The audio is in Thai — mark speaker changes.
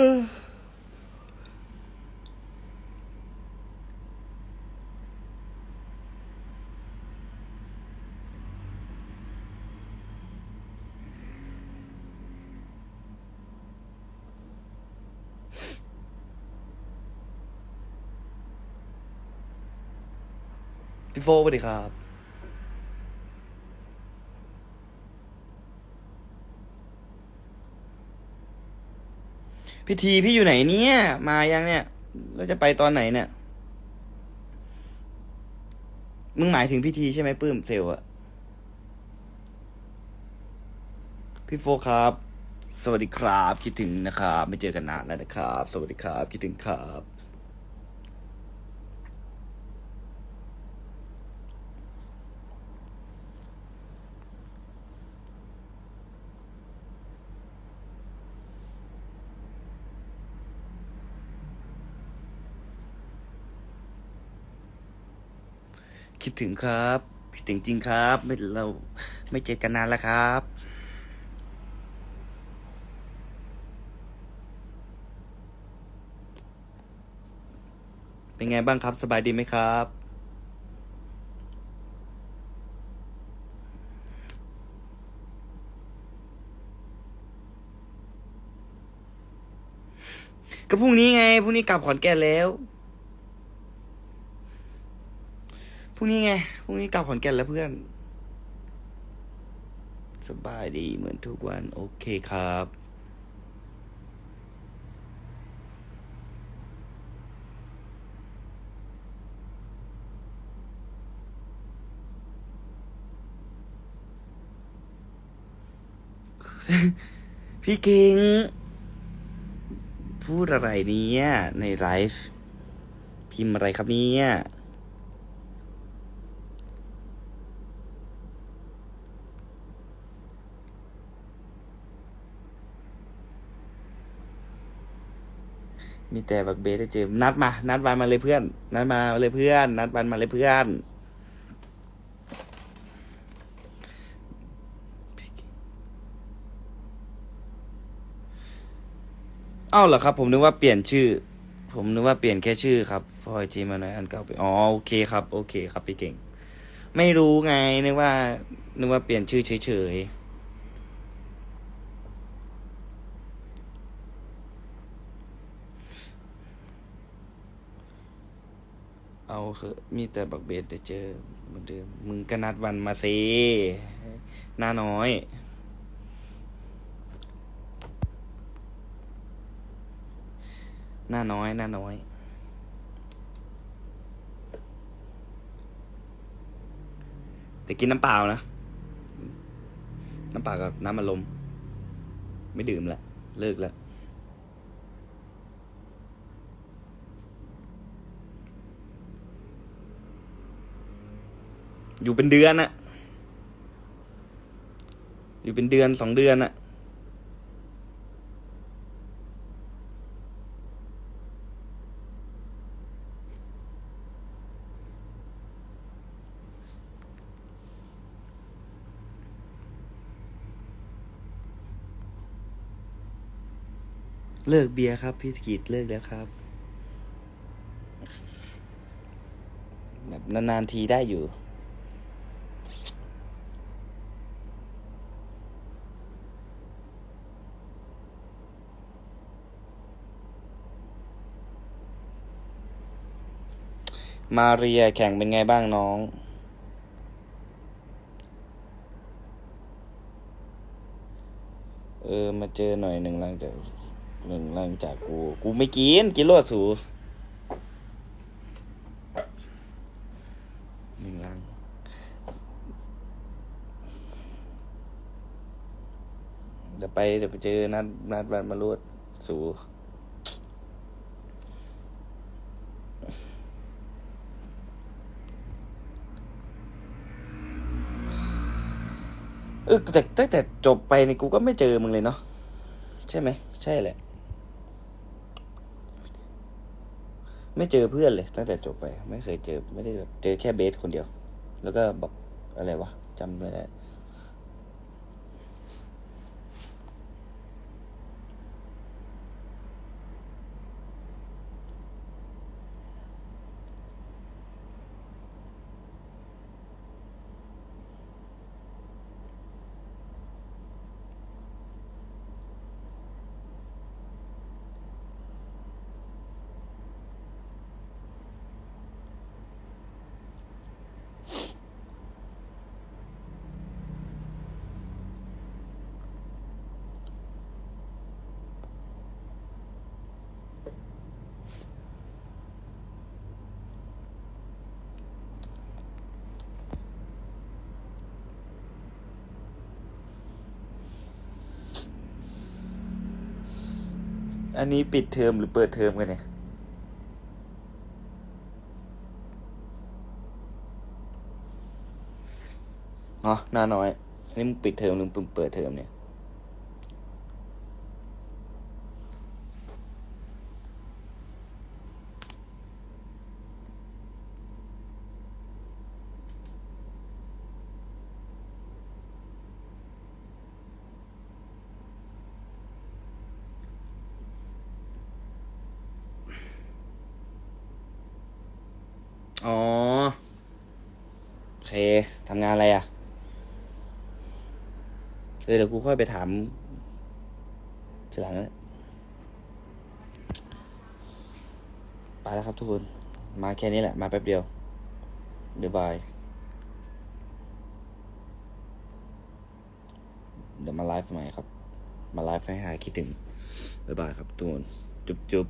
Speaker 1: พี่โฟสวัสดีครับ พิธีพี่อยู่ไหนเนี่ย มายังเนี่ยเราจะไปตอนไหนเนี่ย มึงหมายถึงพิธีใช่ไหมปื้มเซลลอะพี่โฟครับ สวัสดีครับ คิดถึงนะครับ ไม่เจอกันนานแล้วนะครับ สวัสดีครับ คิดถึงครับ คิดถึงครับคิดถึงจริงครับไม่เราไม่เจอกันนานแล้วครับ เป็นไงบ้างครับ สบายดีไหมครับ ก็พรุ่งนี้ไงพรุ่งนี้กลับขอนแก่นแล้ว พรุ่งนี้ไง พรุ่งนี้กลับขอนแก่นแล้วเพื่อน สบายดีเหมือนทุกวัน โอเคครับ พี่เก่งพูดอะไรเนี่ย ในไลฟ์พิมพ์อะไรครับเนี่ย มีแต่บักเบสได้เจอนัดมา นัดวันมาเลยเพื่อน นัดมาเลยเพื่อน นัดวันมาเลยเพื่อนเอ้าเหรอครับ ผมนึกว่าเปลี่ยนชื่อ ผมนึกว่าเปลี่ยนแค่ชื่อครับฟอยจีมาหน่อยอันเก่าไปอ๋อโอเคครับ โอเคครับพี่เก่ง ไม่รู้ไงนึกว่านึกว่าเปลี่ยนชื่อเฉยๆ เอาเหอะมีแต่บักเบสได้เจอเหมือนเดิมมึงก็นัดวันมาสิหน้าน้อยหน้าน้อยหน้าน้อย แต่กินน้ำเปล่านะ น้ำเปล่ากับน้ำมันลมไม่ดื่มละ เลิกแล้ว อยู่เป็นเดือนอะอยู่เป็นเดือนสองเดือนอะเลิกเบียร์ครับ พี่กีดเลิกแล้วครับ แบบนานๆทีได้อยู่ มาเรียแข่งเป็นไงบ้างน้อง เออ มาเจอหน่อยหนึ่งหลังจากหนึ่งหลังจากกู กูไม่กิน กินรวดสูหนึ่งลังเดี๋ยวไปเดี๋ยวไปเจอนัดนัดวันมาลวดสู เออแต่ตั้งแต่จบไปในยกูก็ไม่เจอมึงเลยเนาะใช่ไหม ใช่แหละ ไม่เจอเพื่อนเลย ตั้งแต่จบไป ไม่เคยเจอ ไม่ได้แบบเจอแค่เบสคนเดียว แล้วก็บอกอะไรวะจำไม่ได้ อันนี้ปิดเทอมหรือเปิดเทอมกันเนี่ย อ๋อหน้าน้อย อันนี้มึงปิดเทอมหรือมึงเปิดเทอมเนี่ย อ๋อ โอเคทำงานอะไรอะเออเดี๋ยวกูค่อยไปถามทีหลังนะไปแล้วครับทุกคน มาแค่นี้แหละ มาแป๊บเดียว เดี๋ยวบาย เดี๋ยวมาไลฟ์ใหม่ครับ มาไลฟ์ให้หายคิดถึง บ๊ายบายครับทุกคน จุ๊บจุ๊บ